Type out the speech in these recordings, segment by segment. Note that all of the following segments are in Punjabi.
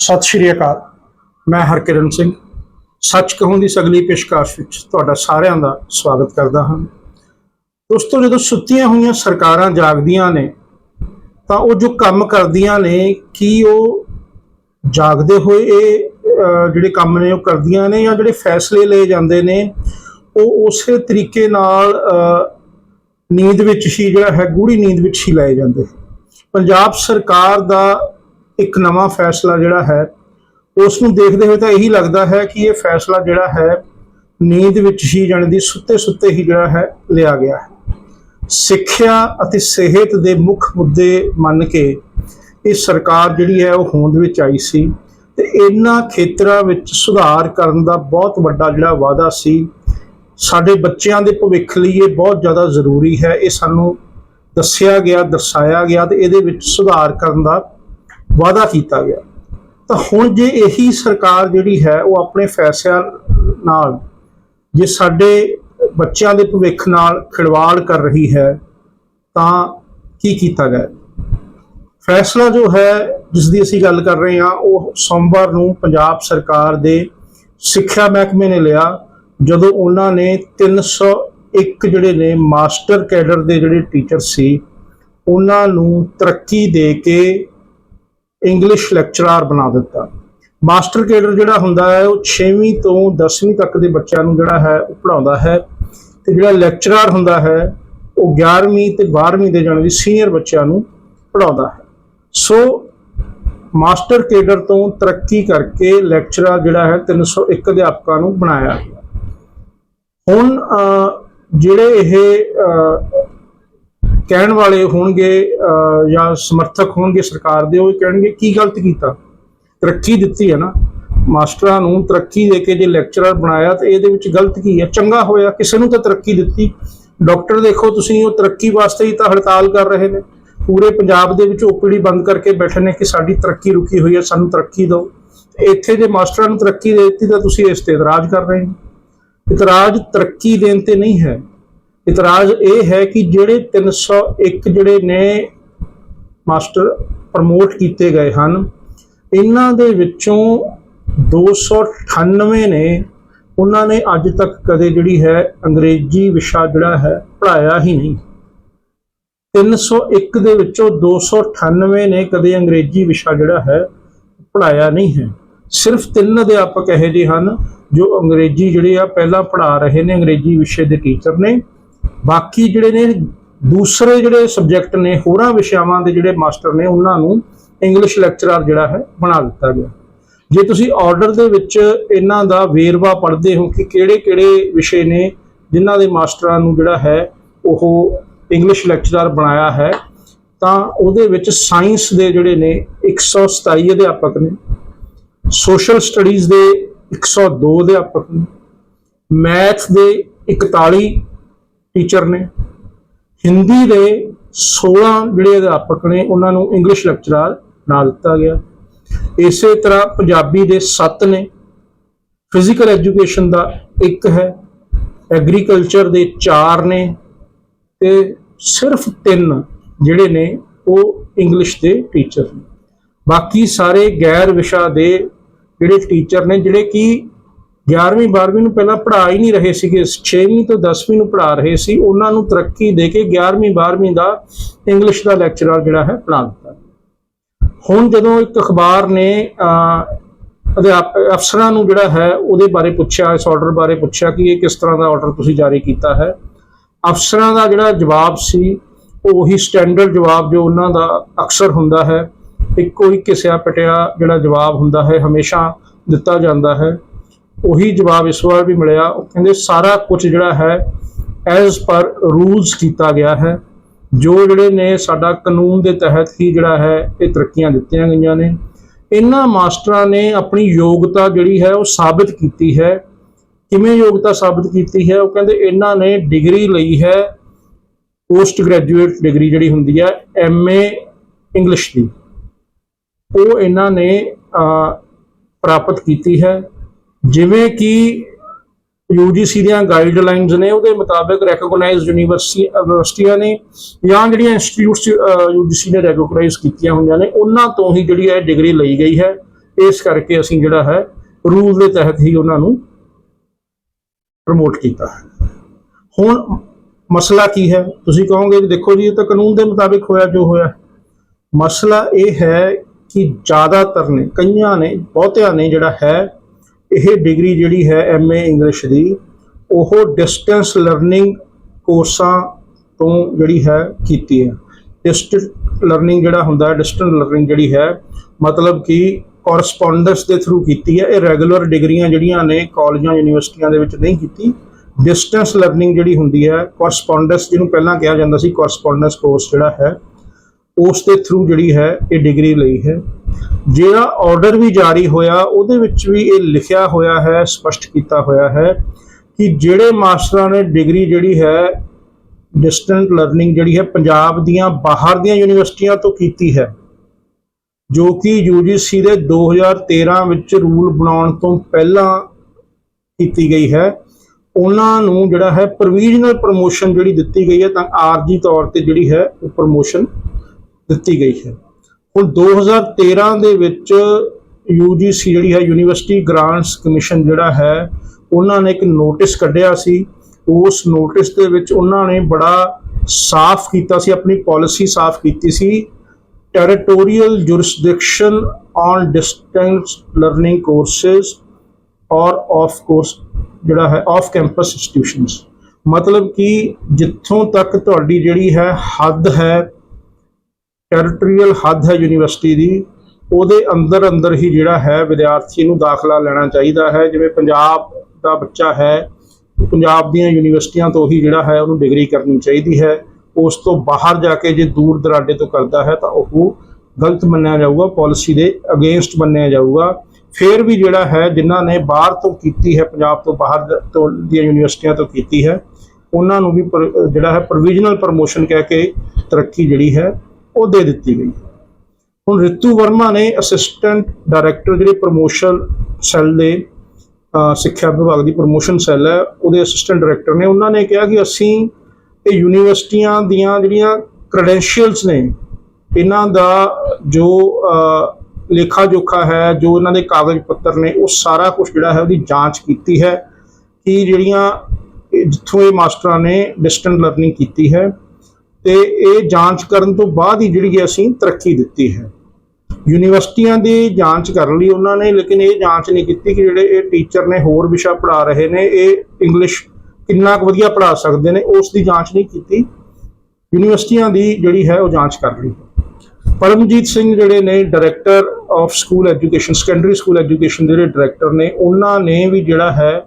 ਸਤਿ ਸ਼੍ਰੀ ਅਕਾਲ। ਮੈਂ ਹਰਕਿਰਨ ਸਿੰਘ। ਸੱਚ ਕਹੂੰ ਦੀ ਸਗਲੀ ਪੇਸ਼ਕਾਸ਼ ਵਿੱਚ ਤੁਹਾਡਾ ਸਾਰਿਆਂ ਦਾ ਸਵਾਗਤ ਕਰਦਾ ਹਾਂ। ਦੋਸਤੋ, ਜਦੋਂ ਸੁੱਤੀਆਂ ਹੋਈਆਂ ਸਰਕਾਰਾਂ ਜਾਗਦੀਆਂ ਨੇ, ਤਾਂ ਉਹ ਜੋ ਕੰਮ ਕਰਦੀਆਂ ਨੇ, ਕੀ ਉਹ ਜਾਗਦੇ ਹੋਏ ਇਹ ਜਿਹੜੇ ਕੰਮ ਨੇ ਉਹ ਕਰਦੀਆਂ ਨੇ ਜਾਂ ਜਿਹੜੇ ਫੈਸਲੇ ਲਏ ਜਾਂਦੇ ਨੇ, ਉਹ ਉਸੇ ਤਰੀਕੇ ਨਾਲ ਨੀਂਦ ਵਿੱਚ ਹੀ ਜਿਹੜਾ ਹੈ ਗੂੜੀ ਨੀਂਦ ਵਿੱਚ ਹੀ ਲਏ ਜਾਂਦੇ। ਪੰਜਾਬ ਸਰਕਾਰ ਦਾ ਇੱਕ ਨਵਾਂ ਫੈਸਲਾ ਜਿਹੜਾ ਹੈ ਉਸ ਨੂੰ ਦੇਖਦੇ ਹੋਏ ਤਾਂ ਇਹੀ ਲੱਗਦਾ ਹੈ ਕਿ ਇਹ ਫੈਸਲਾ ਜਿਹੜਾ ਹੈ, ਨੀਂਦ ਵਿੱਚ ਹੀ ਜਾਣ ਦੀ ਸੁੱਤੇ ਸੁੱਤੇ ਹੀ ਜਿਹੜਾ ਹੈ, ਲਿਆ ਗਿਆ ਹੈ। ਸਿੱਖਿਆ ਅਤੇ ਸਿਹਤ ਦੇ ਮੁੱਖ ਮੁੱਦੇ ਮੰਨ ਕੇ ਇਹ ਸਰਕਾਰ ਜਿਹੜੀ ਹੈ, ਉਹ ਹੋਂਦ ਵਿੱਚ ਆਈ ਸੀ ਤੇ ਇਹਨਾਂ ਖੇਤਰਾਂ ਵਿੱਚ ਸੁਧਾਰ ਕਰਨ ਦਾ ਬਹੁਤ ਵੱਡਾ ਜਿਹੜਾ ਵਾਅਦਾ ਸੀ। ਸਾਡੇ ਬੱਚਿਆਂ ਦੇ ਭਵਿੱਖ ਲਈ ਇਹ ਬਹੁਤ ਜ਼ਿਆਦਾ ਜ਼ਰੂਰੀ ਹੈ। ਇਹ ਸਾਨੂੰ ਦੱਸਿਆ ਗਿਆ, ਦਰਸਾਇਆ ਗਿਆ ਤੇ ਇਹਦੇ ਵਿੱਚ ਸੁਧਾਰ ਕਰਨ ਦਾ ਵਾਅਦਾ ਕੀਤਾ ਗਿਆ। ਤਾਂ ਹੁਣ ਜੇ ਇਹੀ ਸਰਕਾਰ ਜਿਹੜੀ ਹੈ, ਉਹ ਆਪਣੇ ਫੈਸਲਿਆਂ ਨਾਲ ਜੇ ਸਾਡੇ ਬੱਚਿਆਂ ਦੇ ਭਵਿੱਖ ਨਾਲ ਖਿਲਵਾੜ ਕਰ ਰਹੀ ਹੈ, ਤਾਂ ਕੀ ਕੀਤਾ ਗਿਆ ਫੈਸਲਾ ਜੋ ਹੈ ਜਿਸ ਦੀ ਅਸੀਂ ਗੱਲ ਕਰ ਰਹੇ ਹਾਂ, ਉਹ ਸੋਮਵਾਰ ਨੂੰ ਪੰਜਾਬ ਸਰਕਾਰ ਦੇ ਸਿੱਖਿਆ ਮਹਿਕਮੇ ਨੇ ਲਿਆ, ਜਦੋਂ ਉਹਨਾਂ ਨੇ 301 ਜਿਹੜੇ ਨੇ ਮਾਸਟਰ ਕੈਡਰ ਦੇ ਜਿਹੜੇ ਟੀਚਰ ਸੀ, ਉਹਨਾਂ ਨੂੰ ਤਰੱਕੀ ਦੇ ਕੇ ਇੰਗਲਿਸ਼ ਲੈਕਚਰਰ ਬਣਾ ਦਿੱਤਾ। ਮਾਸਟਰ ਕੇਡਰ ਜਿਹੜਾ ਹੁੰਦਾ ਹੈ, ਉਹ 6ਵੀਂ ਤੋਂ 10ਵੀਂ ਤੱਕ ਦੇ ਬੱਚਿਆਂ ਨੂੰ ਜਿਹੜਾ ਹੈ, ਉਹ ਪੜਾਉਂਦਾ ਹੈ। ਤੇ ਜਿਹੜਾ ਲੈਕਚਰਰ ਹੁੰਦਾ ਹੈ, ਉਹ 11ਵੀਂ ਤੇ 12ਵੀਂ ਦੇ ਜਾਣ ਦੀ ਸੀਨੀਅਰ ਬੱਚਿਆਂ ਨੂੰ ਪੜਾਉਂਦਾ ਹੈ। ਸੋ ਮਾਸਟਰ ਕੇਡਰ ਤੋਂ ਤਰੱਕੀ ਕਰਕੇ ਲੈਕਚਰਰ ਜਿਹੜਾ ਹੈ 301 ਅਧਿਆਪਕਾਂ ਨੂੰ ਬਣਾਇਆ ਗਿਆ। ਹੁਣ ਜਿਹੜੇ ਇਹ ਕਹਿਣ ਵਾਲੇ ਹੋਣਗੇ ਜਾਂ ਸਮਰਥਕ ਹੋਣਗੇ ਸਰਕਾਰ ਦੇ, ਉਹ ਕਹਿਣਗੇ, ਕੀ ਗਲਤ ਕੀਤਾ? ਤਰੱਕੀ ਦਿੱਤੀ ਹੈ ਨਾ। ਮਾਸਟਰਾਂ ਨੂੰ ਤਰੱਕੀ ਦੇ ਕੇ ਜੇ ਲੈਕਚਰਰ ਬਣਾਇਆ, ਤੇ ਇਹਦੇ ਵਿੱਚ ਗਲਤ ਕੀ ਹੈ? ਚੰਗਾ ਹੋਇਆ, ਕਿਸੇ ਨੂੰ ਤਾਂ ਤਰੱਕੀ ਦਿੱਤੀ। ਡਾਕਟਰ ਦੇਖੋ, ਤੁਸੀਂ ਉਹ ਤਰੱਕੀ ਵਾਸਤੇ ਹੀ ਤਾਂ ਹੜਤਾਲ ਕਰ ਰਹੇ ਨੇ। ਪੂਰੇ ਪੰਜਾਬ ਦੇ ਵਿੱਚ ਓਪੀਡੀ ਬੰਦ ਕਰਕੇ ਬੈਠੇ ਨੇ ਕਿ ਸਾਡੀ ਤਰੱਕੀ ਰੁਕੀ ਹੋਈ ਹੈ, ਸਾਨੂੰ ਤਰੱਕੀ ਦਿਓ। ਇੱਥੇ ਜੇ ਮਾਸਟਰਾਂ ਨੂੰ ਤਰੱਕੀ ਦੇ ਦਿੱਤੀ, ਤਾਂ ਤੁਸੀਂ ਇਸ ਤੇ ਇਤਰਾਜ਼ ਕਰ ਰਹੇ ਹੋ। ਇਤਰਾਜ਼ ਤਰੱਕੀ ਦੇਣ ਤੇ ਨਹੀਂ ਹੈ। ਇਤਰਾਜ਼ ਇਹ ਹੈ ਕਿ ਜਿਹੜੇ 301 ਜਿਹੜੇ ਨੇ ਮਾਸਟਰ ਪ੍ਰਮੋਟ ਕੀਤੇ ਗਏ ਹਨ, ਇਹਨਾਂ ਦੇ ਵਿੱਚੋਂ 298 ਨੇ, ਉਹਨਾਂ ਨੇ ਅੱਜ ਤੱਕ ਕਦੇ ਜਿਹੜੀ ਹੈ ਅੰਗਰੇਜ਼ੀ ਵਿਸ਼ਾ ਜਿਹੜਾ ਹੈ ਪੜਾਇਆ ਹੀ ਨਹੀਂ। 301 ਦੇ ਵਿੱਚੋਂ 298 ਨੇ ਕਦੇ ਅੰਗਰੇਜ਼ੀ ਵਿਸ਼ਾ ਜਿਹੜਾ ਹੈ ਪੜਾਇਆ ਨਹੀਂ ਹੈ। ਸਿਰਫ ਤਿੰਨ ਅਧਿਆਪਕ ਇਹੋ ਜਿਹੇ ਹਨ ਜੋ ਅੰਗਰੇਜ਼ੀ ਜਿਹੜੇ ਆ ਪਹਿਲਾਂ ਪੜਾ ਰਹੇ ਨੇ, ਅੰਗਰੇਜ਼ੀ ਵਿਸ਼ੇ ਦੇ ਟੀਚਰ ਨੇ। ਬਾਕੀ ਜਿਹੜੇ ਨੇ, ਦੂਸਰੇ ਜਿਹੜੇ ਸਬਜੈਕਟ ਨੇ, ਹੋਰਾਂ ਵਿਸ਼ਿਆਵਾਂ ਦੇ ਜਿਹੜੇ ਮਾਸਟਰ ਨੇ, ਉਹਨਾਂ ਨੂੰ ਇੰਗਲਿਸ਼ ਲੈਕਚਰਰ ਜਿਹੜਾ ਹੈ ਬਣਾ ਦਿੱਤਾ ਗਿਆ। ਜੇ ਤੁਸੀਂ ਆਰਡਰ ਦੇ ਵਿੱਚ ਇਹਨਾਂ ਦਾ ਵੇਰਵਾ ਪੜ੍ਹਦੇ ਹੋ ਕਿ ਕਿਹੜੇ-ਕਿਹੜੇ ਵਿਸ਼ੇ ਨੇ ਜਿਨ੍ਹਾਂ ਦੇ ਮਾਸਟਰਾਂ ਨੂੰ ਜਿਹੜਾ ਹੈ ਉਹ ਇੰਗਲਿਸ਼ ਲੈਕਚਰਰ ਬਣਾਇਆ ਹੈ, ਤਾਂ ਉਹਦੇ ਵਿੱਚ ਸਾਇੰਸ ਦੇ ਜਿਹੜੇ ਨੇ 127 ਅਧਿਆਪਕ ਨੇ ਸੋਸ਼ਲ ਸਟੱਡੀਜ਼ ਦੇ 102 ਅਧਿਆਪਕ ਨੇ ਮੈਥ ਦੇ 41 ਟੀਚਰ ਨੇ। ਹਿੰਦੀ ਦੇ 16 ਜਿਹੜੇ ਅਧਿਆਪਕ ਨੇ, ਉਹਨਾਂ ਨੂੰ ਇੰਗਲਿਸ਼ ਲੈਕਚਰਰ ਬਣਾ ਦਿੱਤਾ ਗਿਆ। ਇਸੇ ਤਰ੍ਹਾਂ ਪੰਜਾਬੀ ਦੇ 7 ਨੇ। ਫਿਜ਼ੀਕਲ ਐਜੂਕੇਸ਼ਨ ਦਾ 1 ਹੈ। ਐਗਰੀਕਲਚਰ ਦੇ 4 ਨੇ। ਤੇ ਸਿਰਫ 3 ਜਿਹੜੇ ਨੇ, ਉਹ ਇੰਗਲਿਸ਼ ਦੇ ਟੀਚਰ ਨੇ। ਬਾਕੀ ਸਾਰੇ ਗੈਰ ਵਿਸ਼ਾ ਦੇ ਜਿਹੜੇ ਟੀਚਰ ਨੇ, ਜਿਹੜੇ ਕਿ 11ਵੀਂ 12ਵੀਂ ਨੂੰ ਪਹਿਲਾਂ ਪੜ੍ਹਾ ਹੀ ਨਹੀਂ ਰਹੇ ਸੀਗੇ 6ਵੀਂ ਤੋਂ 10ਵੀਂ ਨੂੰ ਪੜ੍ਹਾ ਰਹੇ ਸੀ ਉਹਨਾਂ ਨੂੰ ਤਰੱਕੀ ਦੇ ਕੇ 11ਵੀਂ 12ਵੀਂ ਦਾ ਇੰਗਲਿਸ਼ ਦਾ ਲੈਕਚਰਰ ਜਿਹੜਾ ਹੈ ਪੜ੍ਹਾ ਦਿੱਤਾ। ਹੁਣ ਜਦੋਂ ਇੱਕ ਅਖਬਾਰ ਨੇ ਅਹ, ਅਧਿਆਪਕ ਅਫਸਰਾਂ ਨੂੰ ਜਿਹੜਾ ਹੈ ਉਹਦੇ ਬਾਰੇ ਪੁੱਛਿਆ ਇਸ ਆਰਡਰ ਬਾਰੇ ਪੁੱਛਿਆ ਕਿ ਇਹ ਕਿਸ ਤਰ੍ਹਾਂ ਦਾ ਆਰਡਰ ਤੁਸੀਂ ਜਾਰੀ ਕੀਤਾ ਹੈ ਅਫਸਰਾਂ ਦਾ ਜਿਹੜਾ ਜਵਾਬ ਸੀ ਉਹੀ ਸਟੈਂਡਰਡ ਜਵਾਬ ਜੋ ਉਹਨਾਂ ਦਾ ਅਕਸਰ ਹੁੰਦਾ ਹੈ ਇੱਕੋ ਹੀ ਕਿਸਿਆ ਪਟਿਆ ਜਿਹੜਾ ਜਵਾਬ ਹੁੰਦਾ ਹੈ ਹਮੇਸ਼ਾ ਦਿੱਤਾ ਜਾਂਦਾ ਹੈ। ਉਹੀ ਜਵਾਬ ਇਸ ਵਾਰ ਵੀ ਮਿਲਿਆ। ਉਹ ਕਹਿੰਦੇ ਸਾਰਾ ਕੁਝ ਜਿਹੜਾ ਹੈ ਐਜ਼ ਪਰ ਰੂਲਸ ਕੀਤਾ ਗਿਆ ਹੈ। ਜੋ ਜਿਹੜੇ ਨੇ ਸਾਡਾ ਕਾਨੂੰਨ ਦੇ ਤਹਿਤ ਹੀ ਜਿਹੜਾ ਹੈ, ਇਹ ਤਰੱਕੀਆਂ ਦਿੱਤੀਆਂ ਗਈਆਂ ਨੇ। ਇਹਨਾਂ ਮਾਸਟਰਾਂ ਨੇ ਆਪਣੀ ਯੋਗਤਾ ਜਿਹੜੀ ਹੈ, ਉਹ ਸਾਬਿਤ ਕੀਤੀ ਹੈ। ਕਿਵੇਂ ਯੋਗਤਾ ਸਾਬਿਤ ਕੀਤੀ ਹੈ? ਉਹ ਕਹਿੰਦੇ ਇਹਨਾਂ ਨੇ ਡਿਗਰੀ ਲਈ ਹੈ ਪੋਸਟ ਗ੍ਰੈਜੂਏਟ ਡਿਗਰੀ ਜਿਹੜੀ ਹੁੰਦੀ ਹੈ ਐਮਏ ਇੰਗਲਿਸ਼ ਦੀ। ਉਹ ਇਹਨਾਂ ਨੇ ਪ੍ਰਾਪਤ ਕੀਤੀ ਹੈ। ਜਿਵੇਂ ਕਿ UGC ਦੀਆਂ ਗਾਈਡਲਾਈਨਸ ਨੇ, ਉਹਦੇ ਮੁਤਾਬਕ ਰੈਕਗਨਾਈਜ਼ਡ ਯੂਨੀਵਰਸਿਟੀਆਂ ਨੇ ਜਾਂ ਜਿਹੜੀਆਂ ਇੰਸਟੀਚਿਊਟਸ UGC ਨੇ ਰੈਕਗਨਾਈਜ਼ ਕੀਤੀਆਂ ਹੋਈਆਂ ਨੇ, ਉਹਨਾਂ ਤੋਂ ਹੀ ਜਿਹੜੀ ਹੈ ਡਿਗਰੀ ਲਈ ਗਈ ਹੈ। ਇਸ ਕਰਕੇ ਅਸੀਂ ਜਿਹੜਾ ਹੈ ਰੂਲ ਦੇ ਤਹਿਤ ਹੀ ਉਹਨਾਂ ਨੂੰ ਪ੍ਰਮੋਟ ਕੀਤਾ ਹੈ। ਹੁਣ ਮਸਲਾ ਕੀ ਹੈ? ਤੁਸੀਂ ਕਹੋਗੇ ਵੀ ਦੇਖੋ ਜੀ, ਇਹ ਤਾਂ ਕਾਨੂੰਨ ਦੇ ਮੁਤਾਬਿਕ ਹੋਇਆ, ਜੋ ਹੋਇਆ। ਮਸਲਾ ਇਹ ਹੈ ਕਿ ਜ਼ਿਆਦਾਤਰ ਨੇ, ਕਈਆਂ ਨੇ, ਬਹੁਤਿਆਂ ਨੇ ਜਿਹੜਾ ਹੈ ਇਹ ਡਿਗਰੀ ਜਿਹੜੀ ਹੈ ਐਮਏ ਇੰਗਲਿਸ਼ ਦੀ, ਉਹ ਡਿਸਟੈਂਸ ਲਰਨਿੰਗ ਕੋਰਸਾਂ ਤੋਂ ਜਿਹੜੀ ਹੈ ਕੀਤੀ ਹੈ। ਡਿਸਟੈਂਸ ਲਰਨਿੰਗ ਜਿਹੜਾ ਹੁੰਦਾ ਡਿਸਟੈਂਸ ਲਰਨਿੰਗ ਜਿਹੜੀ ਹੈ, ਮਤਲਬ ਕਿ ਕੋਰਸਪੋਂਡੈਂਸ ਦੇ ਥਰੂ ਕੀਤੀ ਹੈ। ਇਹ ਰੈਗੂਲਰ ਡਿਗਰੀਆਂ ਜਿਹੜੀਆਂ ਨੇ ਕਾਲਜਾਂ, ਯੂਨੀਵਰਸਿਟੀਆਂ ਦੇ ਵਿੱਚ ਨਹੀਂ ਕੀਤੀ। ਡਿਸਟੈਂਸ ਲਰਨਿੰਗ ਜਿਹੜੀ ਹੁੰਦੀ ਹੈ ਕੋਰਸਪੋਂਡੈਂਸ ਜਿਹਨੂੰ ਪਹਿਲਾਂ ਕਿਹਾ ਜਾਂਦਾ ਸੀ ਕੋਰਸਪੋਂਡੈਂਸ ਕੋਰਸ ਜਿਹੜਾ ਹੈ ਉਸ ਦੇ ਥਰੂ ਜਿਹੜੀ ਹੈ, ਇਹ ਡਿਗਰੀ ਲਈ ਹੈ। ਜਿਹੜਾ ਆਰਡਰ ਵੀ ਜਾਰੀ ਹੋਇਆ, ਉਹਦੇ ਵਿੱਚ ਵੀ ਇਹ ਲਿਖਿਆ ਹੋਇਆ ਹੈ, ਸਪਸ਼ਟ ਕੀਤਾ ਹੋਇਆ ਹੈ ਕਿ ਜਿਹੜੇ ਮਾਸਟਰਾਂ ਨੇ ਡਿਗਰੀ ਜਿਹੜੀ ਹੈ ਡਿਸਟੈਂਟ ਲਰਨਿੰਗ ਜਿਹੜੀ ਹੈ, ਪੰਜਾਬ ਦੀਆਂ ਬਾਹਰ ਦੀਆਂ ਯੂਨੀਵਰਸਿਟੀਆਂ ਤੋਂ ਕੀਤੀ ਹੈ, ਜੋ ਕਿ UGC ਦੇ 2013 ਵਿੱਚ ਰੂਲ ਬਣਾਉਣ ਤੋਂ ਪਹਿਲਾਂ ਕੀਤੀ ਗਈ ਹੈ। ਉਹਨਾਂ ਨੂੰ ਜਿਹੜਾ ਹੈ ਪ੍ਰੋਵੀਜ਼ਨਲ ਪ੍ਰੋਮੋਸ਼ਨ ਜਿਹੜੀ ਦਿੱਤੀ ਗਈ ਹੈ, ਤਾਂ ਆਰਜੀ ਤੌਰ ਤੇ ਜਿਹੜੀ ਹੈ, ਉਹ ਪ੍ਰੋਮੋਸ਼ਨ ਦਿੱਤੀ ਗਈ ਹੈ। ਹੁਣ 2013 ਦੇ ਵਿੱਚ UGC ਜਿਹੜੀ ਹੈ, ਯੂਨੀਵਰਸਿਟੀ ਗ੍ਰਾਂਟਸ ਕਮਿਸ਼ਨ ਜਿਹੜਾ ਹੈ, ਉਹਨਾਂ ਨੇ ਇੱਕ ਨੋਟਿਸ ਕੱਢਿਆ ਸੀ। ਉਸ ਨੋਟਿਸ ਦੇ ਵਿੱਚ ਉਹਨਾਂ ਨੇ ਬੜਾ ਸਾਫ਼ ਕੀਤਾ ਸੀ, ਆਪਣੀ ਪਾਲਿਸੀ ਸਾਫ਼ ਕੀਤੀ ਸੀ। Territorial jurisdiction on distance learning courses ਔਰ off ਕੋਰਸ ਜਿਹੜਾ ਹੈ ਆਫ ਕੈਂਪਸ ਇੰਸਟੀਟਿਊਸ਼ਨਸ ਮਤਲਬ ਕਿ ਜਿੱਥੋਂ ਤੱਕ ਤੁਹਾਡੀ ਜਿਹੜੀ ਹੈ, ਹੱਦ ਹੈ ਟੈਰੀਟੋਰੀਅਲ ਹੱਦ ਹੈ ਯੂਨੀਵਰਸਿਟੀ ਦੀ। ਉਹਦੇ ਅੰਦਰ ਅੰਦਰ ਹੀ ਜਿਹੜਾ ਹੈ ਵਿਦਿਆਰਥੀ ਨੂੰ ਦਾਖਲਾ ਲੈਣਾ ਚਾਹੀਦਾ ਹੈ। ਜਿਵੇਂ ਪੰਜਾਬ ਦਾ ਬੱਚਾ ਹੈ, ਪੰਜਾਬ ਦੀਆਂ ਯੂਨੀਵਰਸਿਟੀਆਂ ਤੋਂ ਹੀ ਜਿਹੜਾ ਹੈ ਉਹਨੂੰ ਡਿਗਰੀ ਕਰਨੀ ਚਾਹੀਦੀ ਹੈ। ਉਸ ਤੋਂ ਬਾਹਰ ਜਾ ਕੇ ਜੇ ਦੂਰ ਦਰਾਡੇ ਤੋਂ ਕਰਦਾ ਹੈ ਤਾਂ ਉਹ ਗਲਤ ਮੰਨਿਆ ਜਾਊਗਾ, ਪਾਲਿਸੀ ਦੇ ਅਗੇਂਸਟ ਮੰਨਿਆ ਜਾਊਗਾ। ਫਿਰ ਵੀ ਜਿਹੜਾ ਹੈ ਜਿਨ੍ਹਾਂ ਨੇ ਬਾਹਰ ਤੋਂ ਕੀਤੀ ਹੈ, ਪੰਜਾਬ ਤੋਂ ਬਾਹਰ ਤੋਂ ਦੀਆਂ ਯੂਨੀਵਰਸਿਟੀਆਂ ਤੋਂ ਕੀਤੀ ਹੈ, ਉਹਨਾਂ ਨੂੰ ਵੀ ਪਰ- ਜਿਹੜਾ ਹੈ ਪ੍ਰੋਵੀਜ਼ਨਲ ਪ੍ਰਮੋਸ਼ਨ ਕਹਿ ਕੇ ਤਰੱਕੀ ਜਿਹੜੀ ਹੈ ਉਹ ਦੇ ਦਿੱਤੀ ਗਈ। ਹੁਣ ਰਿਤੂ ਵਰਮਾ ਨੇ ਅਸਿਸਟੈਂਟ ਡਾਇਰੈਕਟਰ ਜਿਹੜੇ ਪ੍ਰੋਮੋਸ਼ਨ ਸੈੱਲ ਦੇ ਸਿੱਖਿਆ ਵਿਭਾਗ ਦੀ ਪ੍ਰੋਮੋਸ਼ਨ ਸੈੱਲ ਹੈ, ਉਹਦੇ ਅਸਿਸਟੈਂਟ ਡਾਇਰੈਕਟਰ ਨੇ, ਉਹਨਾਂ ਨੇ ਕਿਹਾ ਕਿ ਅਸੀਂ ਇਹ ਯੂਨੀਵਰਸਿਟੀਆਂ ਦੀਆਂ ਜਿਹੜੀਆਂ ਕ੍ਰੈਡੈਂਸ਼ੀਅਲਸ ਨੇ, ਇਹਨਾਂ ਦਾ ਜੋ ਲੇਖਾ ਜੋਖਾ ਹੈ, ਜੋ ਇਹਨਾਂ ਦੇ ਕਾਗਜ਼ ਪੱਤਰ ਨੇ, ਉਹ ਸਾਰਾ ਕੁਝ ਜਿਹੜਾ ਹੈ ਉਹਦੀ ਜਾਂਚ ਕੀਤੀ ਹੈ ਕਿ ਜਿਹੜੀਆਂ ਜਿੱਥੋਂ ਇਹ ਮਾਸਟਰਾਂ ਨੇ ਡਿਸਟੈਂਟ ਲਰਨਿੰਗ ਕੀਤੀ ਹੈ ਤੇ ਇਹ ਜਾਂਚ ਕਰਨ ਤੋਂ ਬਾਅਦ ਹੀ ਜਿਹੜੀ ਹੈ ਅਸੀਂ ਤਰੱਕੀ ਦਿੱਤੀ ਹੈ। ਯੂਨੀਵਰਸਿਟੀਆਂ ਦੀ ਜਾਂਚ ਕਰ ਲਈ ਉਹਨਾਂ ਨੇ, ਲੇਕਿਨ ਇਹ ਜਾਂਚ ਨਹੀਂ ਕੀਤੀ ਕਿ ਜਿਹੜੇ ਇਹ ਟੀਚਰ ਨੇ ਹੋਰ ਵਿਸ਼ਾ ਪੜ੍ਹਾ ਰਹੇ ਨੇ, ਇਹ ਇੰਗਲਿਸ਼ ਕਿੰਨਾ ਕੁ ਵਧੀਆ ਪੜ੍ਹਾ ਸਕਦੇ ਨੇ, ਉਸ ਦੀ ਜਾਂਚ ਨਹੀਂ ਕੀਤੀ। ਯੂਨੀਵਰਸਿਟੀਆਂ ਦੀ ਜਿਹੜੀ ਹੈ ਉਹ ਜਾਂਚ ਕਰ ਲਈ। ਪਰਮਜੀਤ ਸਿੰਘ ਜਿਹੜੇ ਨੇ, director of school education, secondary school education ਦੇ ਜਿਹੜੇ ਡਾਇਰੈਕਟਰ ਨੇ, ਉਹਨਾਂ ਨੇ ਵੀ ਜਿਹੜਾ ਹੈ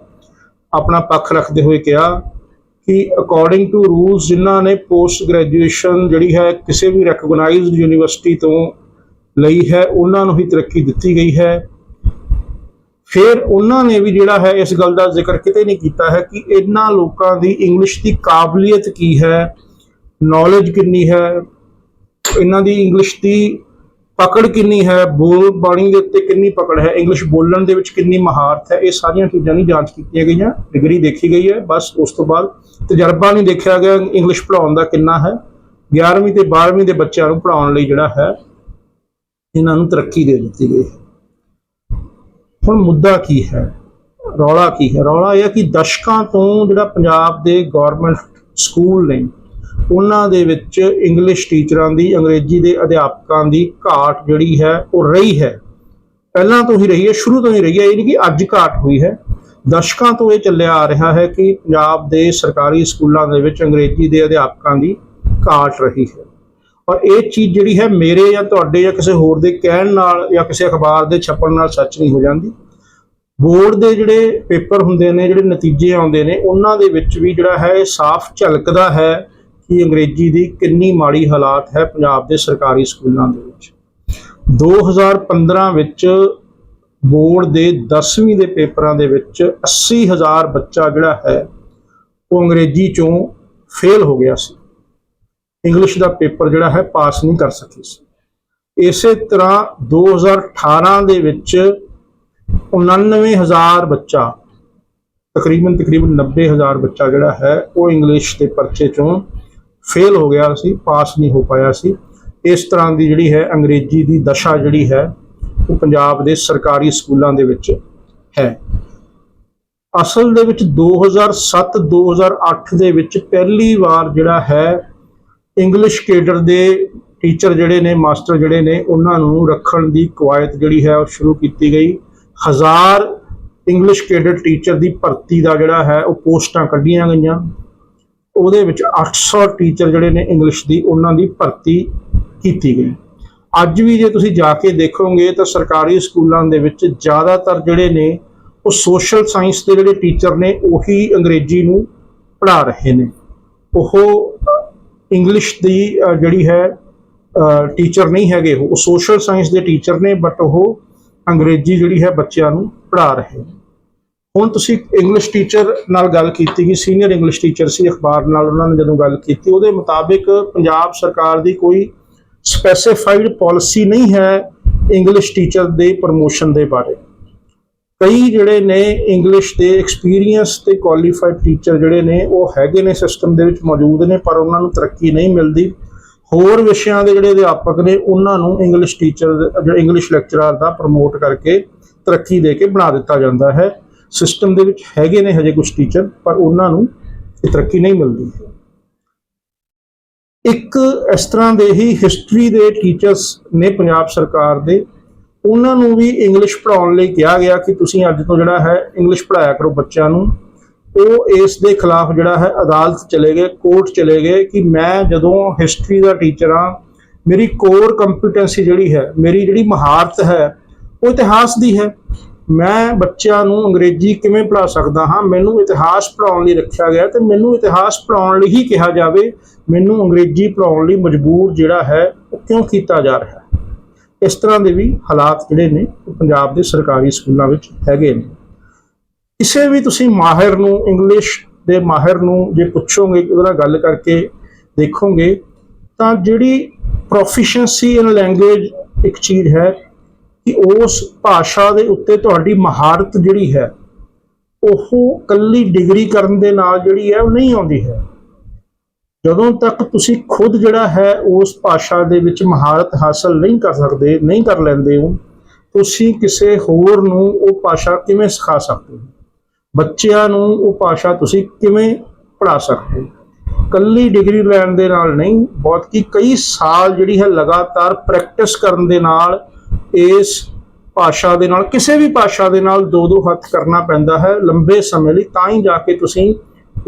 ਆਪਣਾ ਪੱਖ ਰੱਖਦੇ ਹੋਏ ਕਿਹਾ ਕਿ ਅਕੋਰਡਿੰਗ ਟੂ ਰੂਲਸ ਜਿਨ੍ਹਾਂ ਨੇ ਪੋਸਟ ਗ੍ਰੈਜੂਏਸ਼ਨ ਜਿਹੜੀ ਹੈ ਕਿਸੇ ਵੀ ਰੈਕਗਨਾਈਜ਼ਡ ਯੂਨੀਵਰਸਿਟੀ ਤੋਂ ਲਈ ਹੈ, ਉਹਨਾਂ ਨੂੰ ਹੀ ਤਰੱਕੀ ਦਿੱਤੀ ਗਈ ਹੈ। ਫਿਰ ਉਹਨਾਂ ਨੇ ਵੀ ਜਿਹੜਾ ਹੈ ਇਸ ਗੱਲ ਦਾ ਜ਼ਿਕਰ ਕਿਤੇ ਨਹੀਂ ਕੀਤਾ ਹੈ ਕਿ ਇਹਨਾਂ ਲੋਕਾਂ ਦੀ ਇੰਗਲਿਸ਼ ਦੀ ਕਾਬਲੀਅਤ ਕੀ ਹੈ ਨੌਲੇਜ ਕਿੰਨੀ ਹੈ, ਇਹਨਾਂ ਦੀ ਇੰਗਲਿਸ਼ ਦੀ ਪਕੜ ਕਿੰਨੀ ਹੈ, ਬੋਲ ਬਾਣੀ ਦੇ ਉੱਤੇ ਕਿੰਨੀ ਪਕੜ ਹੈ ਇੰਗਲਿਸ਼ ਬੋਲਣ ਦੇ ਵਿੱਚ ਕਿੰਨੀ ਮਹਾਰਤ ਹੈ, ਇਹ ਸਾਰੀਆਂ ਚੀਜ਼ਾਂ ਦੀ ਜਾਂਚ ਕੀਤੀਆਂ ਗਈਆਂ, ਡਿਗਰੀ ਦੇਖੀ ਗਈ ਹੈ, ਬਸ ਉਸ ਤੋਂ ਬਾਅਦ ਤਜਰਬਾ ਨਹੀਂ ਦੇਖਿਆ ਗਿਆ ਇੰਗਲਿਸ਼ ਪੜਾਉਣ ਦਾ ਕਿੰਨਾ ਹੈ 11ਵੀਂ ਤੇ 12ਵੀਂ ਦੇ ਬੱਚਿਆਂ ਨੂੰ ਪੜਾਉਣ ਲਈ ਜਿਹੜਾ ਹੈ, ਇਹਨਾਂ ਨੂੰ ਤਰੱਕੀ ਦੇ ਦਿੱਤੀ ਗਈ ਹੈ। ਹੁਣ ਮੁੱਦਾ ਕੀ ਹੈ, ਰੌਲਾ ਕੀ ਹੈ? ਰੌਲਾ ਇਹ ਹੈ ਕਿ ਦਸ਼ਕਾਂ ਤੋਂ ਜਿਹੜਾ ਪੰਜਾਬ ਦੇ ਗਵਰਨਮੈਂਟ ਸਕੂਲ ਨੇ ਉਹਨਾਂ ਦੇ ਵਿੱਚ ਇੰਗਲਿਸ਼ ਟੀਚਰਾਂ ਦੀ, ਅੰਗਰੇਜ਼ੀ ਦੇ ਅਧਿਆਪਕਾਂ ਦੀ ਘਾਟ ਜਿਹੜੀ ਹੈ, ਉਹ ਰਹੀ ਹੈ। ਪਹਿਲਾਂ ਤੋਂ ਹੀ ਰਹੀ ਹੈ, ਸ਼ੁਰੂ ਤੋਂ ਹੀ ਰਹੀ ਹੈ ਇਹ ਨਹੀਂ ਕਿ ਅੱਜ ਘਾਟ ਹੋਈ ਹੈ। ਦਸ਼ਕਾਂ ਤੋਂ ਇਹ ਚੱਲਿਆ ਆ ਰਿਹਾ ਹੈ ਕਿ ਪੰਜਾਬ ਦੇ ਸਰਕਾਰੀ ਸਕੂਲਾਂ ਦੇ ਵਿੱਚ ਅੰਗਰੇਜ਼ੀ ਦੇ ਅਧਿਆਪਕਾਂ ਦੀ ਘਾਟ ਰਹੀ ਹੈ। ਔਰ ਇਹ ਚੀਜ਼ ਜਿਹੜੀ ਹੈ, ਮੇਰੇ ਜਾਂ ਤੁਹਾਡੇ ਜਾਂ ਕਿਸੇ ਹੋਰ ਦੇ ਕਹਿਣ ਨਾਲ ਜਾਂ ਕਿਸੇ ਅਖਬਾਰ ਦੇ ਛਪਣ ਨਾਲ ਸੱਚ ਨਹੀਂ ਹੋ ਜਾਂਦੀ। ਬੋਰਡ ਦੇ ਜਿਹੜੇ ਪੇਪਰ ਹੁੰਦੇ ਨੇ, ਜਿਹੜੇ ਨਤੀਜੇ ਆਉਂਦੇ ਨੇ, ਉਹਨਾਂ ਦੇ ਵਿੱਚ ਵੀ ਜਿਹੜਾ ਹੈ, ਇਹ ਸਾਫ਼ ਝਲਕਦਾ ਹੈ ਕਿ ਅੰਗਰੇਜ਼ੀ ਦੀ ਕਿੰਨੀ ਮਾੜੀ ਹਾਲਾਤ ਹੈ ਪੰਜਾਬ ਦੇ ਸਰਕਾਰੀ ਸਕੂਲਾਂ ਦੇ ਵਿੱਚ। 2015 ਵਿੱਚ ਬੋਰਡ ਦੇ 10ਵੀਂ ਦੇ ਪੇਪਰਾਂ ਦੇ ਵਿੱਚ 80000 ਬੱਚਾ ਜਿਹੜਾ ਹੈ, ਉਹ ਅੰਗਰੇਜ਼ੀ ਚੋਂ ਫੇਲ ਹੋ ਗਿਆ ਸੀ। ਇੰਗਲਿਸ਼ ਦਾ ਪੇਪਰ ਜਿਹੜਾ ਹੈ ਪਾਸ ਨਹੀਂ ਕਰ ਸਕੇ ਸੀ। ਇਸੇ ਤਰ੍ਹਾਂ 2018 ਦੇ ਵਿੱਚ 99000 ਬੱਚਾ, ਤਕਰੀਬਨ ਤਕਰੀਬਨ 90000 ਬੱਚਾ ਜਿਹੜਾ ਹੈ, ਉਹ ਇੰਗਲਿਸ਼ ਦੇ ਪਰਚੇ ਚੋਂ ਫੇਲ ਹੋ ਗਿਆ ਸੀ ਪਾਸ ਨਹੀਂ ਹੋ ਪਾਇਆ ਸੀ। ਇਸ ਤਰ੍ਹਾਂ ਦੀ ਜਿਹੜੀ ਹੈ ਅੰਗਰੇਜ਼ੀ ਦੀ ਦਸ਼ਾ ਜਿਹੜੀ ਹੈ, ਉਹ ਪੰਜਾਬ ਦੇ ਸਰਕਾਰੀ ਸਕੂਲਾਂ ਦੇ ਵਿੱਚ ਹੈ। ਅਸਲ ਦੇ ਵਿੱਚ 2007-2008 ਦੇ ਵਿੱਚ ਪਹਿਲੀ ਵਾਰ ਜਿਹੜਾ ਹੈ ਇੰਗਲਿਸ਼ ਕੇਡਰ ਦੇ ਟੀਚਰ ਜਿਹੜੇ ਨੇ ਮਾਸਟਰ ਜਿਹੜੇ ਨੇ, ਉਹਨਾਂ ਨੂੰ ਰੱਖਣ ਦੀ ਕਵਾਇਤ ਜਿਹੜੀ ਹੈ, ਉਹ ਸ਼ੁਰੂ ਕੀਤੀ ਗਈ। ਹਜ਼ਾਰ ਇੰਗਲਿਸ਼ ਕੇਡਰ ਟੀਚਰ ਦੀ ਭਰਤੀ ਦਾ ਜਿਹੜਾ ਹੈ, ਉਹ ਪੋਸਟਾਂ ਕੱਢੀਆਂ ਗਈਆਂ। ਉਹਦੇ ਵਿੱਚ 800 ਟੀਚਰ ਜਿਹੜੇ ਨੇ ਇੰਗਲਿਸ਼ ਦੀ, ਉਹਨਾਂ ਦੀ ਭਰਤੀ ਕੀਤੀ ਗਈ। ਅੱਜ ਵੀ ਜੇ ਤੁਸੀਂ ਜਾ ਕੇ ਦੇਖੋਗੇ ਤਾਂ ਸਰਕਾਰੀ ਸਕੂਲਾਂ ਦੇ ਵਿੱਚ ਜ਼ਿਆਦਾਤਰ ਜਿਹੜੇ ਨੇ, ਉਹ ਸੋਸ਼ਲ ਸਾਇੰਸ ਦੇ ਜਿਹੜੇ ਟੀਚਰ ਨੇ, ਉਹੀ ਅੰਗਰੇਜ਼ੀ ਨੂੰ ਪੜ੍ਹਾ ਰਹੇ ਨੇ। ਉਹ ਇੰਗਲਿਸ਼ ਦੀ ਜਿਹੜੀ ਹੈ ਟੀਚਰ ਨਹੀਂ ਹੈਗੇ, ਉਹ ਸੋਸ਼ਲ ਸਾਇੰਸ ਦੇ ਟੀਚਰ ਨੇ ਬਟ ਉਹ ਅੰਗਰੇਜ਼ੀ ਜਿਹੜੀ ਹੈ ਬੱਚਿਆਂ ਨੂੰ ਪੜ੍ਹਾ ਰਹੇ ਨੇ। ਹੁਣ ਤੁਸੀਂ ਇੰਗਲਿਸ਼ ਟੀਚਰ ਨਾਲ ਗੱਲ ਕੀਤੀ ਕਿ ਸੀਨੀਅਰ ਇੰਗਲਿਸ਼ ਟੀਚਰ ਸੀ ਅਖਬਾਰ ਨਾਲ, ਉਹਨਾਂ ਨੇ ਜਦੋਂ ਗੱਲ ਕੀਤੀ, ਉਹਦੇ ਮੁਤਾਬਿਕ ਪੰਜਾਬ ਸਰਕਾਰ ਦੀ ਕੋਈ ਸਪੈਸੀਫਾਈਡ ਪਾਲਿਸੀ ਨਹੀਂ ਹੈ ਇੰਗਲਿਸ਼ ਟੀਚਰ ਦੇ ਪ੍ਰਮੋਸ਼ਨ ਦੇ ਬਾਰੇ। ਕਈ ਜਿਹੜੇ ਨੇ ਇੰਗਲਿਸ਼ ਦੇ ਐਕਸਪੀਰੀਅੰਸ ਤੇ ਕੁਆਲੀਫਾਈਡ ਟੀਚਰ ਜਿਹੜੇ ਨੇ, ਉਹ ਹੈਗੇ ਨੇ ਸਿਸਟਮ ਦੇ ਵਿੱਚ ਮੌਜੂਦ ਨੇ, ਪਰ ਉਹਨਾਂ ਨੂੰ ਤਰੱਕੀ ਨਹੀਂ ਮਿਲਦੀ। ਹੋਰ ਵਿਸ਼ਿਆਂ ਦੇ ਜਿਹੜੇ ਅਧਿਆਪਕ ਨੇ, ਉਹਨਾਂ ਨੂੰ ਇੰਗਲਿਸ਼ ਟੀਚਰ ਜਿਹੜਾ ਇੰਗਲਿਸ਼ ਲੈਕਚਰਰ ਦਾ ਪ੍ਰਮੋਟ ਕਰਕੇ ਤਰੱਕੀ ਦੇ ਕੇ ਬਣਾ ਦਿੱਤਾ ਜਾਂਦਾ ਹੈ। ਸਿਸਟਮ ਦੇ ਵਿੱਚ ਹੈਗੇ ਨੇ ਹਜੇ ਕੁਝ ਟੀਚਰ ਪਰ ਉਹਨਾਂ ਨੂੰ ਇਹ ਤਰੱਕੀ ਨਹੀਂ ਮਿਲਦੀ। ਇੱਕ ਇਸ ਤਰ੍ਹਾਂ ਦੇ ਹੀ ਹਿਸਟਰੀ ਦੇ ਟੀਚਰਸ ਨੇ ਪੰਜਾਬ ਸਰਕਾਰ ਦੇ। ਉਹਨਾਂ ਨੂੰ ਵੀ ਇੰਗਲਿਸ਼ ਪੜ੍ਹਾਉਣ ਲਈ ਕਿਹਾ ਗਿਆ ਕਿ ਤੁਸੀਂ ਅੱਜ ਤੋਂ ਜਿਹੜਾ ਹੈ ਇੰਗਲਿਸ਼ ਪੜ੍ਹਾਇਆ ਕਰੋ ਬੱਚਿਆਂ ਨੂੰ। ਉਹ ਇਸ ਦੇ ਖਿਲਾਫ ਜਿਹੜਾ ਹੈ ਅਦਾਲਤ ਚਲੇ ਗਏ ਕੋਰਟ ਚਲੇ ਗਏ ਕਿ ਮੈਂ ਜਦੋਂ ਹਿਸਟਰੀ ਦਾ ਟੀਚਰ ਹਾਂ, ਮੇਰੀ ਕੋਰ ਕੰਪੀਟੈਂਸੀ ਜਿਹੜੀ ਹੈ, ਮੇਰੀ ਜਿਹੜੀ ਮਹਾਰਤ ਹੈ, ਉਹ ਇਤਿਹਾਸ ਦੀ ਹੈ। ਮੈਂ ਬੱਚਿਆਂ ਨੂੰ ਅੰਗਰੇਜ਼ੀ ਕਿਵੇਂ ਪੜ੍ਹਾ ਸਕਦਾ ਹਾਂ? ਮੈਨੂੰ ਇਤਿਹਾਸ ਪੜ੍ਹਾਉਣ ਲਈ ਰੱਖਿਆ ਗਿਆ ਤੇ ਮੈਨੂੰ ਇਤਿਹਾਸ ਪੜ੍ਹਾਉਣ ਲਈ ਹੀ ਕਿਹਾ ਜਾਵੇ। ਮੈਨੂੰ ਅੰਗਰੇਜ਼ੀ ਪੜ੍ਹਾਉਣ ਲਈ ਮਜਬੂਰ ਜਿਹੜਾ ਹੈ, ਉਹ ਕਿਉਂ ਕੀਤਾ ਜਾ ਰਿਹਾ ਹੈ? ਇਸ ਤਰ੍ਹਾਂ ਦੇ ਵੀ ਹਾਲਾਤ ਜਿਹੜੇ ਨੇ, ਉਹ ਪੰਜਾਬ ਦੇ ਸਰਕਾਰੀ ਸਕੂਲਾਂ ਵਿੱਚ ਹੈਗੇ ਨੇ। ਕਿਸੇ ਵੀ ਤੁਸੀਂ ਮਾਹਿਰ ਨੂੰ, ਇੰਗਲਿਸ਼ ਦੇ ਮਾਹਿਰ ਨੂੰ ਜੇ ਪੁੱਛੋਗੇ, ਉਹਦੇ ਨਾਲ ਗੱਲ ਕਰਕੇ ਦੇਖੋਗੇ, ਤਾਂ ਜਿਹੜੀ ਪ੍ਰੋਫੀਸ਼ੀਐਂਸੀ ਇਨ ਲੈਂਗੁਏਜ ਇੱਕ ਚੀਜ਼ ਹੈ ਕਿ ਉਸ ਭਾਸ਼ਾ ਦੇ ਉੱਤੇ ਤੁਹਾਡੀ ਮਹਾਰਤ ਜਿਹੜੀ ਹੈ, ਉਹ ਕੱਲੀ ਡਿਗਰੀ ਕਰਨ ਦੇ ਨਾਲ ਜਿਹੜੀ ਹੈ, ਉਹ ਨਹੀਂ ਆਉਂਦੀ ਹੈ। ਜਦੋਂ ਤੱਕ ਤੁਸੀਂ ਖੁਦ ਜਿਹੜਾ ਹੈ, ਉਸ ਭਾਸ਼ਾ ਦੇ ਵਿੱਚ ਮਹਾਰਤ ਹਾਸਲ ਨਹੀਂ ਕਰ ਸਕਦੇ, ਨਹੀਂ ਕਰ ਲੈਂਦੇ ਹੋ, ਤੁਸੀਂ ਕਿਸੇ ਹੋਰ ਨੂੰ ਉਹ ਭਾਸ਼ਾ ਕਿਵੇਂ ਸਿਖਾ ਸਕਦੇ ਹੋ? ਬੱਚਿਆਂ ਨੂੰ ਉਹ ਭਾਸ਼ਾ ਤੁਸੀਂ ਕਿਵੇਂ ਪੜ੍ਹਾ ਸਕਦੇ ਹੋ? ਕੱਲੀ ਡਿਗਰੀ ਲੈਣ ਦੇ ਨਾਲ ਨਹੀਂ, ਬਹੁਤ ਕੀ ਕਈ ਸਾਲ ਜਿਹੜੀ ਹੈ, ਲਗਾਤਾਰ ਪ੍ਰੈਕਟਿਸ ਕਰਨ ਦੇ ਨਾਲ ਇਸ ਭਾਸ਼ਾ ਦੇ ਨਾਲ, ਕਿਸੇ ਵੀ ਭਾਸ਼ਾ ਦੇ ਨਾਲ ਦੋ ਦੋ ਹੱਥ ਕਰਨਾ ਪੈਂਦਾ ਹੈ। ਲੰਬੇ ਸਮੇਂ ਲਈ ਤਾਂ ਹੀ ਜਾ ਕੇ ਤੁਸੀਂ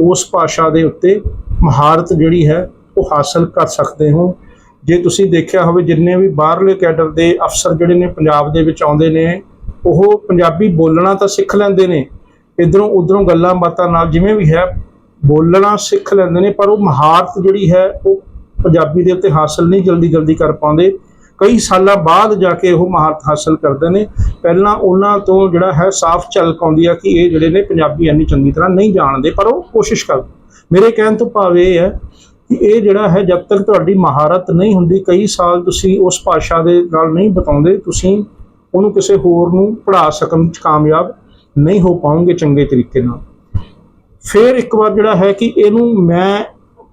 ਉਸ ਭਾਸ਼ਾ ਦੇ ਉੱਤੇ ਮਹਾਰਤ ਜਿਹੜੀ ਹੈ ਉਹ ਹਾਸਲ ਕਰ ਸਕਦੇ ਹੋ। ਜੇ ਤੁਸੀਂ ਦੇਖਿਆ ਹੋਵੇ, ਜਿੰਨੇ ਵੀ ਬਾਹਰਲੇ ਕੈਡਰ ਦੇ ਅਫਸਰ ਜਿਹੜੇ ਨੇ ਪੰਜਾਬ ਦੇ ਵਿੱਚ ਆਉਂਦੇ ਨੇ, ਉਹ ਪੰਜਾਬੀ ਬੋਲਣਾ ਤਾਂ ਸਿੱਖ ਲੈਂਦੇ ਨੇ। ਇਧਰੋਂ ਉਧਰੋਂ ਗੱਲਾਂ ਬਾਤਾਂ ਨਾਲ ਜਿਵੇਂ ਵੀ ਹੈ, ਬੋਲਣਾ ਸਿੱਖ ਲੈਂਦੇ ਨੇ, ਪਰ ਉਹ ਮਹਾਰਤ ਜਿਹੜੀ ਹੈ, ਉਹ ਪੰਜਾਬੀ ਦੇ ਉੱਤੇ ਹਾਸਲ ਨਹੀਂ ਜਲਦੀ ਜਲਦੀ ਕਰ ਪਾਉਂਦੇ। ਕਈ ਸਾਲਾਂ ਬਾਅਦ ਜਾ ਕੇ ਉਹ ਮਹਾਰਤ ਹਾਸਲ ਕਰਦੇ ਨੇ। ਪਹਿਲਾਂ ਉਹਨਾਂ ਤੋਂ ਜਿਹੜਾ ਹੈ ਸਾਫ਼ ਝਲਕ ਆਉਂਦੀ ਆ ਕਿ ਇਹ ਜਿਹੜੇ ਨੇ ਪੰਜਾਬੀ ਇੰਨੀ ਚੰਗੀ ਤਰ੍ਹਾਂ ਨਹੀਂ ਜਾਣਦੇ, ਪਰ ਉਹ ਕੋਸ਼ਿਸ਼ ਕਰਦੇ। ਮੇਰੇ ਕਹਿਣ ਤੋਂ ਭਾਵ ਇਹ ਹੈ ਕਿ ਇਹ ਜਿਹੜਾ ਹੈ ਜਦ ਤੱਕ ਤੁਹਾਡੀ ਮਹਾਰਤ ਨਹੀਂ ਹੁੰਦੀ, ਕਈ ਸਾਲ ਤੁਸੀਂ ਉਸ ਭਾਸ਼ਾ ਦੇ ਨਾਲ ਨਹੀਂ ਬਤਾਉਂਦੇ, ਤੁਸੀਂ ਉਹਨੂੰ ਕਿਸੇ ਹੋਰ ਨੂੰ ਪੜ੍ਹਾ ਸਕਣ ਵਿੱਚ ਕਾਮਯਾਬ ਨਹੀਂ ਹੋ ਪਾਉਂਗੇ ਚੰਗੇ ਤਰੀਕੇ ਨਾਲ। ਫਿਰ ਇੱਕ ਵਾਰ ਜਿਹੜਾ ਹੈ ਕਿ ਇਹਨੂੰ ਮੈਂ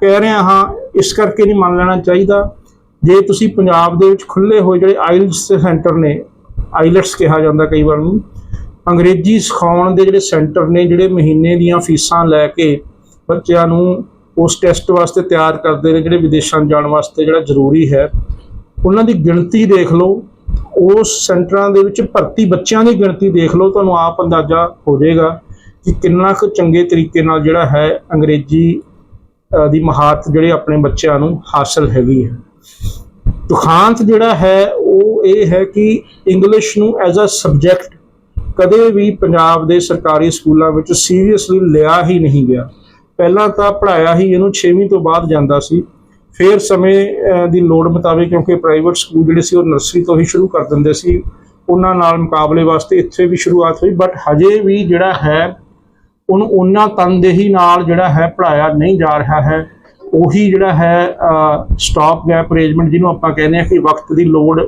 ਕਹਿ ਰਿਹਾ ਹਾਂ, ਇਸ ਕਰਕੇ ਨਹੀਂ ਮੰਨ ਲੈਣਾ ਚਾਹੀਦਾ। ਜੇ ਤੁਸੀਂ ਪੰਜਾਬ ਦੇ ਵਿੱਚ ਖੁੱਲੇ ਹੋਏ ਜਿਹੜੇ ਆਈਲਟਸ ਸੈਂਟਰ ਨੇ, ਆਈਲਟਸ ਕਿਹਾ ਜਾਂਦਾ ਕਈ ਵਾਰ ਨੂੰ ਅੰਗਰੇਜ਼ੀ ਸਿਖਾਉਣ ਦੇ ਜਿਹੜੇ ਸੈਂਟਰ ਨੇ, ਜਿਹੜੇ ਮਹੀਨੇ ਦੀਆਂ ਫੀਸਾਂ ਲੈ ਕੇ ਬੱਚਿਆਂ ਨੂੰ ਉਸ ਟੈਸਟ ਵਾਸਤੇ ਤਿਆਰ ਕਰਦੇ ਨੇ, ਜਿਹੜੇ ਵਿਦੇਸ਼ਾਂ ਜਾਣ ਵਾਸਤੇ ਜਿਹੜਾ ਜ਼ਰੂਰੀ ਹੈ, ਉਹਨਾਂ ਦੀ ਗਿਣਤੀ ਦੇਖ ਲਓ, ਉਸ ਸੈਂਟਰਾਂ ਦੇ ਵਿੱਚ ਭਰਤੀ ਬੱਚਿਆਂ ਦੀ ਗਿਣਤੀ ਦੇਖ ਲਓ, ਤੁਹਾਨੂੰ ਆਪ ਅੰਦਾਜ਼ਾ ਹੋ ਜਾਏਗਾ ਕਿ ਕਿੰਨਾ ਕੁ ਚੰਗੇ ਤਰੀਕੇ ਨਾਲ ਜਿਹੜਾ ਹੈ ਅੰਗਰੇਜ਼ੀ ਦੀ ਮਹਾਰਤ ਜਿਹੜੇ ਆਪਣੇ ਬੱਚਿਆਂ ਨੂੰ ਹਾਸਲ ਹੈਗੀ ਹੈ। ਦੁਖਾਂਤ ਜਿਹੜਾ ਹੈ ਉਹ ਇਹ ਹੈ ਕਿ ਇੰਗਲਿਸ਼ ਨੂੰ ਐਜ਼ ਅ ਸਬਜੈਕਟ ਕਦੇ ਵੀ ਪੰਜਾਬ ਦੇ ਸਰਕਾਰੀ ਸਕੂਲਾਂ ਵਿੱਚ ਸੀਰੀਅਸਲੀ ਲਿਆ ਹੀ ਨਹੀਂ ਗਿਆ। ਪਹਿਲਾਂ ਤਾਂ ਪੜਾਇਆ ਹੀ ਇਹਨੂੰ 6ਵੀਂ ਤੋਂ ਬਾਅਦ ਜਾਂਦਾ ਸੀ। ਫਿਰ ਸਮੇਂ ਅਹ, ਦੀ ਲੋੜ ਮੁਤਾਬਿਕ ਕਿਉਂਕਿ ਪ੍ਰਾਈਵੇਟ ਸਕੂਲ ਜਿਹੜੇ ਸੀ ਉਹ ਨਰਸਰੀ ਤੋਂ ਹੀ ਸ਼ੁਰੂ ਕਰ ਦਿੰਦੇ ਸੀ। ਉਹਨਾਂ ਨਾਲ ਮੁਕਾਬਲੇ ਵਾਸਤੇ ਇੱਥੇ ਵੀ ਸ਼ੁਰੂਆਤ ਹੋਈ ਬਟ ਹਜੇ ਵੀ ਜਿਹੜਾ ਹੈ ਉਹਨੂੰ ਉਹਨਾਂ ਤਨਦੇਹੀ ਨਾਲ ਜਿਹੜਾ ਹੈ ਪੜਾਇਆ ਨਹੀਂ ਜਾ ਰਿਹਾ ਹੈ। ਉਹੀ ਜਿਹੜਾ ਹੈ ਸਟਾਪ ਗੈਪ ਅਰੇਂਜਮੈਂਟ ਜਿਹਨੂੰ ਆਪਾਂ ਕਹਿੰਦੇ ਆ ਕਿ ਵਕਤ ਦੀ ਲੋੜ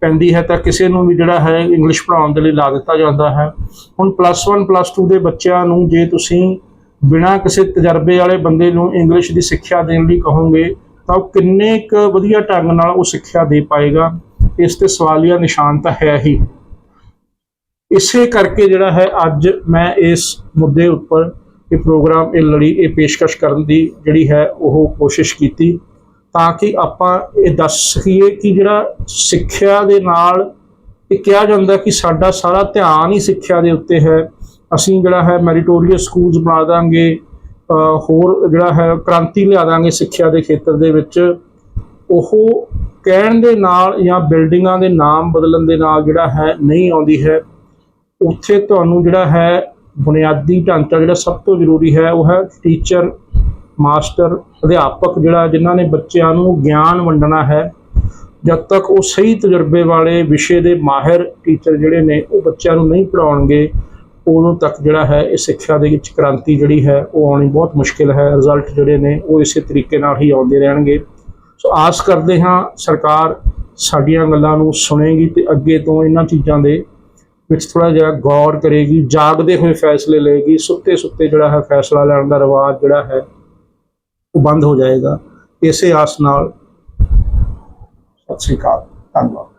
ਪੈਂਦੀ ਹੈ ਤਾਂ ਕਿਸੇ ਨੂੰ ਵੀ ਜਿਹੜਾ ਹੈ ਇੰਗਲਿਸ਼ ਪੜਾਉਣ ਦੇ ਲਈ ਲਾ ਦਿੱਤਾ ਜਾਂਦਾ ਹੈ। ਹੁਣ ਪਲੱਸ 1 ਪਲੱਸ 2 ਦੇ ਬੱਚਿਆਂ ਨੂੰ ਜੇ ਤੁਸੀਂ ਬਿਨਾਂ ਕਿਸੇ ਤਜਰਬੇ ਵਾਲੇ ਬੰਦੇ ਨੂੰ ਇੰਗਲਿਸ਼ ਦੀ ਸਿੱਖਿਆ ਦੇਣ ਲਈ ਕਹੋਗੇ, ਤਾਂ ਉਹ ਕਿੰਨੇ ਕੁ ਵਧੀਆ ਢੰਗ ਨਾਲ ਉਹ ਸਿੱਖਿਆ ਦੇ ਪਾਏਗਾ, ਇਸ ਤੇ ਸਵਾਲੀਆ ਨਿਸ਼ਾਨ ਤਾਂ ਹੈ ਹੀ। ਇਸੇ ਕਰਕੇ ਜਿਹੜਾ ਹੈ, ਅੱਜ ਮੈਂ ਇਸ ਮੁੱਦੇ ਉੱਪਰ ਇਹ ਪ੍ਰੋਗਰਾਮ, ਇਹ ਲੜੀ, ਇਹ ਪੇਸ਼ਕਸ਼ ਕਰਨ ਦੀ ਜਿਹੜੀ ਹੈ ਉਹ ਕੋਸ਼ਿਸ਼ ਕੀਤੀ ਤਾਂ ਕਿ ਆਪਾਂ ਇਹ ਦੱਸ ਸਕੀਏ ਕਿ ਜਿਹੜਾ ਸਿੱਖਿਆ ਦੇ ਨਾਲ ਇਹ ਕਿਹਾ ਜਾਂਦਾ ਕਿ ਸਾਡਾ ਸਾਰਾ ਧਿਆਨ ਹੀ ਸਿੱਖਿਆ ਦੇ ਉੱਤੇ ਹੈ। ਅਸੀਂ ਜਿਹੜਾ ਹੈ ਮੈਰੀਟੋਰੀਅਸ ਸਕੂਲਸ ਬਣਾ ਦਾਂਗੇ ਹੋਰ ਜਿਹੜਾ ਹੈ ਕ੍ਰਾਂਤੀ ਲਿਆ ਦਾਂਗੇ ਸਿੱਖਿਆ ਦੇ ਖੇਤਰ ਦੇ ਵਿੱਚ। ਉਹ ਕਹਿਣ ਦੇ ਨਾਲ ਜਾਂ ਬਿਲਡਿੰਗਾਂ ਦੇ ਨਾਮ ਬਦਲਣ ਦੇ ਨਾਲ ਜਿਹੜਾ ਹੈ ਨਹੀਂ ਆਉਂਦੀ ਹੈ। ਉੱਥੇ ਤੁਹਾਨੂੰ ਜਿਹੜਾ ਹੈ ਬੁਨਿਆਦੀ ਢਾਂਚਾ ਜਿਹੜਾ ਸਭ ਤੋਂ ਜ਼ਰੂਰੀ ਹੈ, ਉਹ ਹੈ ਟੀਚਰ ਮਾਸਟਰ ਅਧਿਆਪਕ ਜਿਹੜਾ ਜਿਨ੍ਹਾਂ ਨੇ ਬੱਚਿਆਂ ਨੂੰ ਗਿਆਨ ਵੰਡਣਾ ਹੈ। ਜਦ ਤੱਕ ਉਹ ਸਹੀ ਤਜਰਬੇ ਵਾਲੇ ਵਿਸ਼ੇ ਦੇ ਮਾਹਿਰ ਟੀਚਰ ਜਿਹੜੇ ਨੇ, ਉਹ ਬੱਚਿਆਂ ਨੂੰ ਨਹੀਂ ਪੜਾਉਣਗੇ ਉਦੋਂ ਤੱਕ ਜਿਹੜਾ ਹੈ, ਇਹ ਸਿੱਖਿਆ ਦੇ ਵਿੱਚ ਕ੍ਰਾਂਤੀ ਜਿਹੜੀ ਹੈ, ਉਹ ਆਉਣੀ ਬਹੁਤ ਮੁਸ਼ਕਿਲ ਹੈ। ਰਿਜ਼ਲਟ ਜਿਹੜੇ ਨੇ, ਉਹ ਇਸੇ ਤਰੀਕੇ ਨਾਲ ਹੀ ਆਉਂਦੇ ਰਹਿਣਗੇ। ਸੋ ਆਸ ਕਰਦੇ ਹਾਂ, ਸਰਕਾਰ ਸਾਡੀਆਂ ਗੱਲਾਂ ਨੂੰ ਸੁਣੇਗੀ ਤੇ ਅੱਗੇ ਤੋਂ ਇਹਨਾਂ ਚੀਜ਼ਾਂ ਦੇ ਵਿੱਚ ਥੋੜਾ ਜਿਹਾ ਗੌਰ ਕਰੇਗੀ, ਜਾਗਦੇ ਹੋਏ ਫੈਸਲੇ ਲਏਗੀ ਸੁੱਤੇ ਸੁੱਤੇ ਜਿਹੜਾ ਹੈ ਫੈਸਲਾ ਲੈਣ ਦਾ ਰਿਵਾਜ ਜਿਹੜਾ ਹੈ ਉਹ ਬੰਦ ਹੋ ਜਾਏਗਾ। ਇਸੇ ਆਸ ਨਾਲ ਸਤਿ ਸ੍ਰੀ ਅਕਾਲ। ਧੰਨਵਾਦ।